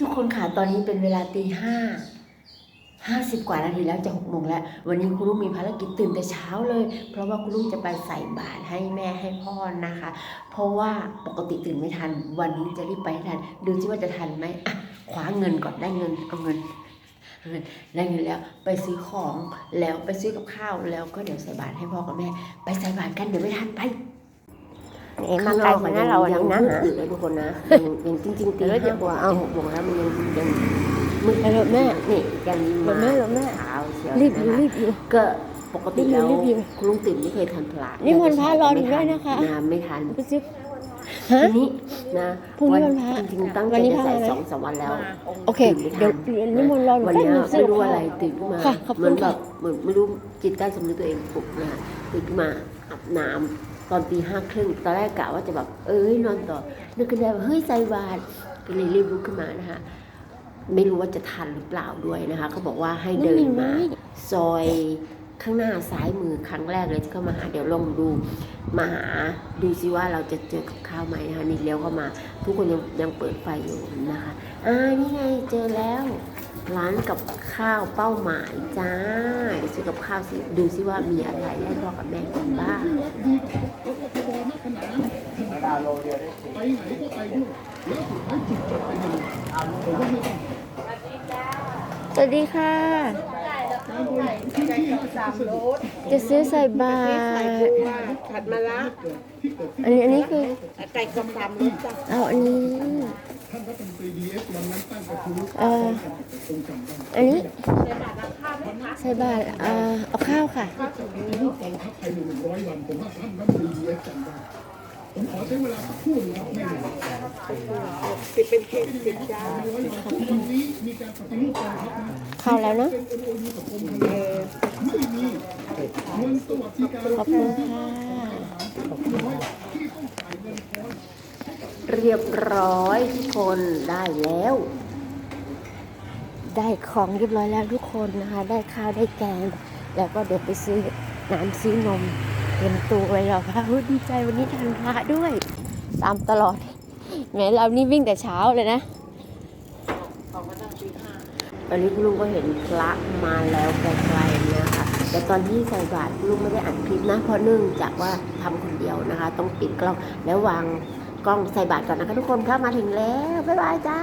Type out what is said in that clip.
ทุกคนค่ะตอนนี้เป็นเวลาตีห้าห้าสิบกว่านาทีแล้วจะหกโมงแล้ว วันนี้คุณลุงมีภารกิจตื่นแต่เช้าเลย เพราะว่าคุณลุงจะไปใส่บาตรให้แม่ให้พ่อนะคะ เพราะว่าปกติตื่นไม่ทัน วันนี้จะรีบไปให้ทัน ดูซิว่าจะทันไหมอะคว้าเงินก่อนได้เงินเอาเงินเอาเงินได้เงินแล้วไปซื้อของแล้วไปซื้อกับข้าวแล้วก็เดี๋ยวใส่บาตรให้พ่อกับแม่ ไปใส่บาตรกันเดี๋ยวไม่ทันไป เอ็มาไกลกว่านั้นเราอันนี้นะยังมืดอยู่เลยทุกคนนะยังยังจริงๆตีเดี๋ยวห้ากว่าเอาหกโมงแล้วมันยังยังมืดไปเถอะแม่นี่ยังมีเดี๋ยวแม่เดี๋ยวแม่เช้าเชียวรีบอยู่นะะรีบอยู่ก็ปกติแล้วรีบอยู่คุณลุงติ๋มไม่เคยทันพระนิมนต์พระรออยู่ด้วยนะคะนะไม่ทันไปซื้อฮะทีนี้นะพรุ่งนี้วันพระจริงๆตั้งใจวันนี้จะพระใส่อะไรสองสามวันแล้ว โอเค เดี๋ยวเรียนนิมนต์รอหนูวันแป๊บเนี้ยนึงซื้ไม่อรู้กับอะไรข้าวตื่นขึ้นมาค่ะขอบคุณเหมือนแบค่ะบเหมือนไม่รู้จิตใต้สำนึกตัวเองปลุกนะตื่นขึ้นมาอาบน้ำ ตอนตีห้าครึ่งตอนแรกกะว่าจะแบบเอ้ยนอนต่อนึกขึ้นได้ว่าเฮ้ยใส่บาตรก็เลยรีบลุกขึ้นมานะคะไม่รู้ว่าจะทันหรือเปล่าด้วยนะคะเขาบอกว่าให้เดินมาซอยข้างหน้าซ้ายมือครั้งแรกเลยที่เข้ามาหาเดี๋ยวลองดูมาหาดูซิว่าเราจะเจอกับข้าวไหมนะคะนี่เลี้ยวเข้ามา ทุกคนยังยังเปิดไฟอยู่นะคะอ่านี่ไงเจอแล้วร้านกับข้าวเป้าหมายจ้าเดี๋ยวซื้อกับข้าวสิดูซิว่ามีอะไรให้พ่อกับแม่กินบ้าง สวัสดีค่ะจะซื้อใส่บาตรผัดมะระอันนี้อันนี้คือไก่กระซำรสจ้ะเอาอันนี้เอออันนี้ใส่บาตรเอ่อเอาข้าวค่ะสิบเป็นเค้กสิบจ้าข้าวแล้วเนาะขอบคุณค่ะเรียบร้อยทุกคนได้แล้ว ได้ของเรียบร้อยแล้วทุกคนนะคะ ได้ข้าวได้แกง แล้วก็เดี๋ยวไปซื้อน้ำซื้อนม เตรียมตัวไว้แล้วค่ะดีใจวันนี้ทันพระด้วย ตามตลอดแม้เรานี่วิ่งแต่เช้าเลยนะตอนนี้คุณลุงก็เห็นพระมาแล้วไกลๆนะคะแต่ตอนที่ใส่บาตรลุงไม่ได้อัดคลิปนะ เพราะเนื่องจากว่าทำคนเดียวนะคะ ต้องปิดกล้องแล้ววางกล้องใส่บาตรก่อนนะคะทุกคนพระมาถึงแล้วบ๊ายบายจ้า